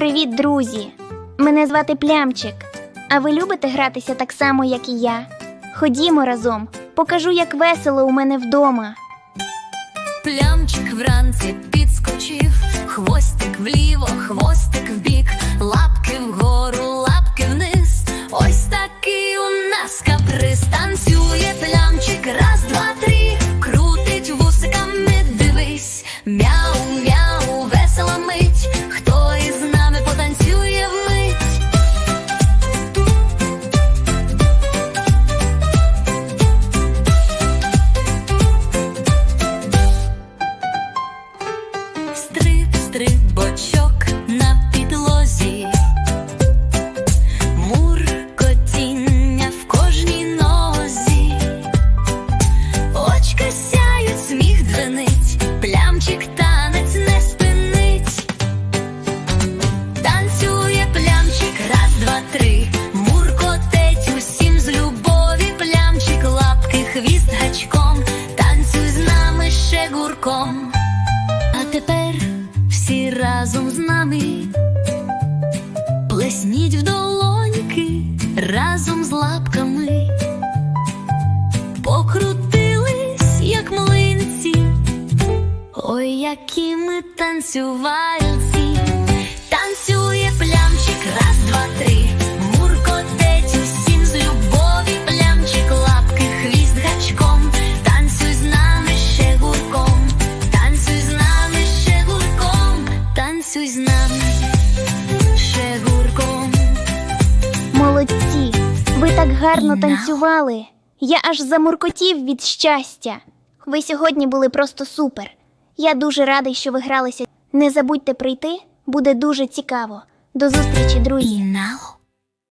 Привіт, друзі! Мене звати Плямчик. А ви любите гратися так само, як і я? Ходімо разом, покажу, як весело у мене вдома. Плямчик вранці підскочив, хвостик вліво, хвостик вбік, Стрип, стрибочок на підлозі, муркотіння в кожній нозі, очка сяють, сміх дзвенить, плямчик танець не спинить. Танцює плямчик, раз, два, три, муркотить усім з любові, плямчик, лапки, хвіст танцюй з нами ще гурком. Всі разом з нами. Плесніть в долоньки разом з лапками, покрутились, як млинці. Ой, які ми танцювальці, танцюй з нами ще гурком. Молодці! Ви так гарно танцювали. Я аж замуркотів від щастя. Ви сьогодні були просто супер. Я дуже радий, що ви гралися. Не забудьте прийти, буде дуже цікаво. До зустрічі, друзі!